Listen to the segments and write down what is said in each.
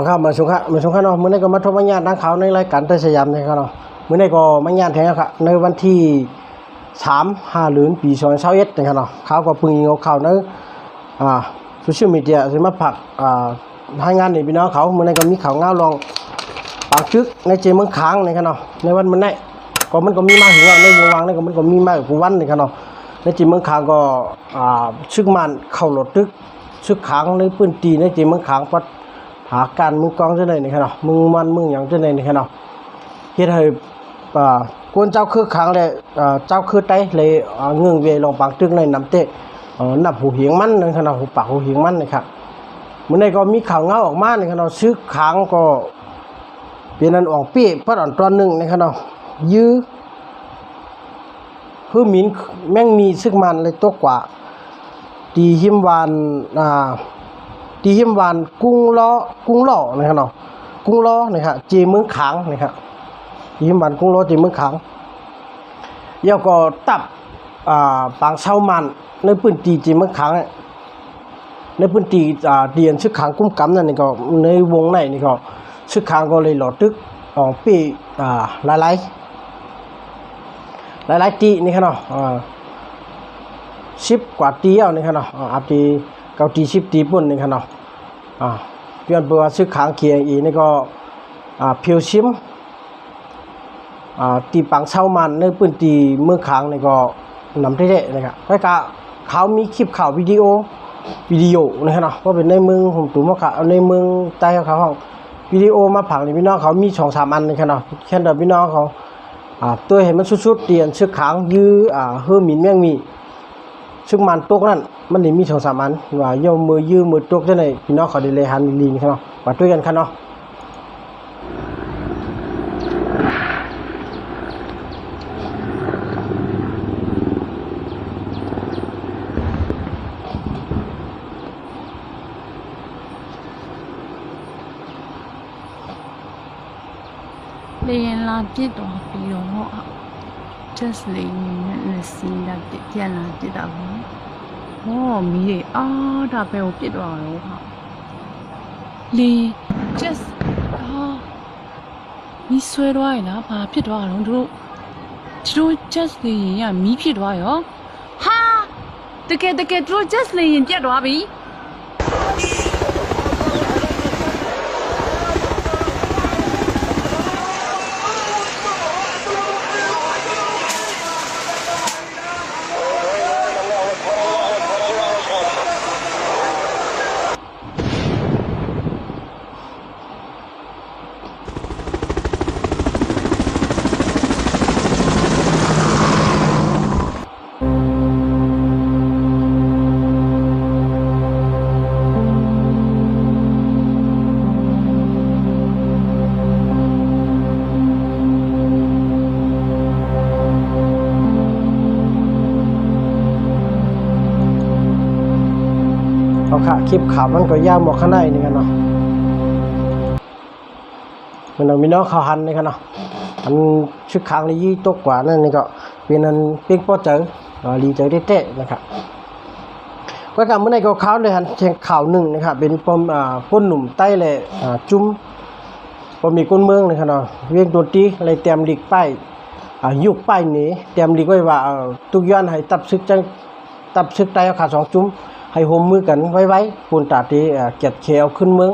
บังคับมาสุขะมาสุขะเนาะมื้อนี้ก็มาทบมาญาติทางเขาในรายการเตยสยามนะครับเนาะมื้อนี้ก็มาญาติแท้ครับในวันที่3 5เดือนปี2021นะครับเนาะเขาก็พิ่งเอาข่าวในอ่าโซเชียลมีเดียสิมาผักอ่าให้งานนี่พี่น้องเขามื้อนี้ก็มีข่าวเงาลองปางจึกในเจเมืองค้างนะครับเนาะในวันมื้อนี้ก็มันก็มีมาถึงว่าในวงวางนี่ก็มันก็มีมาอยู่วันนะครับเนาะในเจเมืองค้างก็อ่าชึกมันเข้ารถตึกชึกค้างในปืนตีในเจเมืองค้างปัด หาการมึงกองจังได๋นี่ครับเนาะมึงมันมึงหยังจังได๋นี่ครับเนาะเฮ็ดให้อ่ากวนเจ้าคือขังเลยอ่าเจ้าคือไตเลยเงืองเวลองปางตึกในน้ำเตะนับหูเหียงมันนั่นครับเนาะหูปากหูเหียงมันนะครับมื้อนี้ก็มีข่าวเงาออกมานี่ครับเนาะซื้อขังก็เป็นอันออกปี้พัดอ่อนตอนหนึ่งนี่ครับเนาะยื้อคือหมินแม่งมีซึ่งมันเลยตกกว่าตีหิมวานอ่า ตีหิมวานกุ้งล้อกุ้งล้อนะครับเนาะกุ้งล้อนะครับจีมือขางนะครับตีหิมวานกุ้งล้อจีมือขางเดี๋ยวก็ตับอ่าปางเช่ามันในพื้นที่จีมือขางในพื้นที่อ่าเดียนชึกขางกุ้มกำนั่นนี่ก็ในวงในนี่ก็ชึกขางก็เลยหลอดตึกออกปีอ่าหลายๆหลายๆตีนี่ครับเนาะอ่าสิบกว่าตีเอานี่ครับเนาะอ่าบตี กาตีสิบตีปุ่นนี่ครับเนาะอ่าเพื่อนเปิดว่าซื้อขางเคียงอีนี่ก็อ่าเพียวชิมอ่าตีปังเช่ามันในปืนตีเมื่อขางนี่ก็นำได้เด้นะครับแล้วก็เขามีคลิปข่าววิดีโอวิดีโอนะครับเนาะว่าเป็นในเมืองผมตุ้มว่เขาในเมืองใต้เขาเขาวิดีโอมาผังนี่พี่น้องเขามีสองสามอันนะครับเนาะแค่เดียวพี่น้องเขาอ่าตัวเห็นมันสุดๆเตียนชื่อขางยื้ออ่าเฮือหมินแม่งมี ชึ่งมันตกนั่นมันนี่มีสองสามอันว่าโยมมือยืมมือตกจะไหนพี่น้องขอได้เลยฮันลีนใช่ไหมาะมาด้วยกันครียนรับเนาต้อง都不用我。 ပြီးတော့ဟော just လေးနဲ့နဲ့စီးလာပြစ်ပြန်လာပြစ်တာပေါ့ဟောမီးတွေအာဒါပဲကိုပြစ်သွားတော့ဟာလေ just ဟာမီးဆွဲသွားရလားဘာဖြစ်သွားတော့တို့ဒီတို့ just လေးရင်ကမီးဖြစ်သွားရောဟာတကယ်တကယ်တို့ just လေးရင်ပြတ်သွားပြီ เอาค่ะคลิปข่าวมันก็ยาวหมดข้างในนี่กันเนาะมันต้องมีน้องเขาหันนี่กันเนาะอันชึกขางเลยยี่ตกกว่านั่นนี่ก็เป็นอันเปียงป้อเจออ่าลีเจอเตะนะครับก็กลับเมื่อในก็ข่าวเลยฮันเชียงข่าวหนึ่งนะครับเป็นปมอ่าป้นหนุ่มใต้เลยอ่าจุ้มปมมีก้นเมืองนะครับเนาะเวียงตัวตีเลยเตรียมหลีกป้ายอ่ายุกป้ายหนี้เตรียมหลีกไว้ว่าทุกย้อนให้ตับซึกจังตับซึกใต้เอาขาสองจุ้ม ให้โฮมมือกันไว้ไว้ปูนตาตีอ่เกียดเขเอาขึ้นเมือง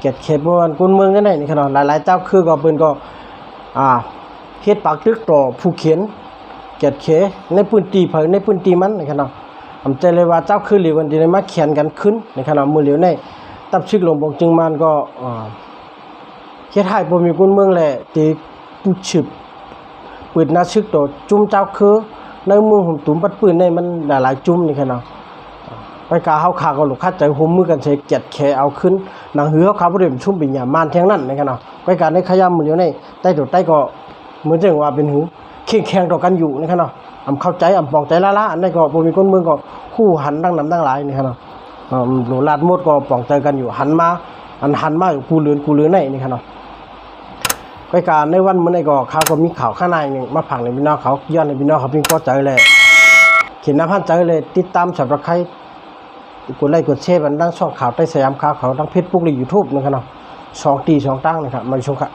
เกียดเขบวนก้นเมืองกันได้นี่ครับเนาะหลายๆเจ้าคือก็เปิ้นก็อ่าเฮ็ดปากตึกต่อผู้เขียนเกียดเขในพื้นที่เผยในพื้นที่มันนะครับเนาะผมใจเลยว่าเจ้าคือเหลียวกันจะได้มาเขียนกันขึ้นในขณะมือเหลียวในตับชึกหลวงบอกจึงมันก็อ่าเฮ็ดให้บ่มีกุนเมืองแหละตีปุฉึบปืนนาชึกตัวจุ่มเจ้าคือในเมืองผมตุ่มปัดปืนในมันหลายๆจุ่มนี่ค่ะเนาะ ไปกาเฮาขาก็ลูกค้าใจห่มมือกันใช้เกียดแขเอาขึ้นหนังหือเขาบ่ได้ชุ่มเป็นหยามานเทียงนั้นนะครับเนาะไปการในขยำมือเหลียวในใต้ตัวใต้ก็เหมือนจังว่าเป็นหูเคียงแข่งต่อกันอยู่นะครับเนาะอำเข้าใจอำปองใจละละอันนี้ก็บ่มีคนเมืองก็คู่หันดังนำดังหลายนี่ครับเนาะอ่าโหลลาดมดก็ปองใจกันอยู่หันมาอันหันมาอยู่กูเลือนกูเลือนในนี่ครับเนาะไปการในวันมื้อนี้ก็เขาก็มีข่าวข้างในนี่มาผังในพี่น้องเขาย้อนในพี่น้องเขาเพิ่งพอใจเลยเขียนน้ำพันใจเลยติดตามสับตะไคร้ กดไลค์กดแชร์บันดังช่องข่าวใต้สยามข่าวเขาดังเพจปุ๊กหรือ YouTube นี่ครับเนาะสองตีสองตั้งนะครับมาชมครับ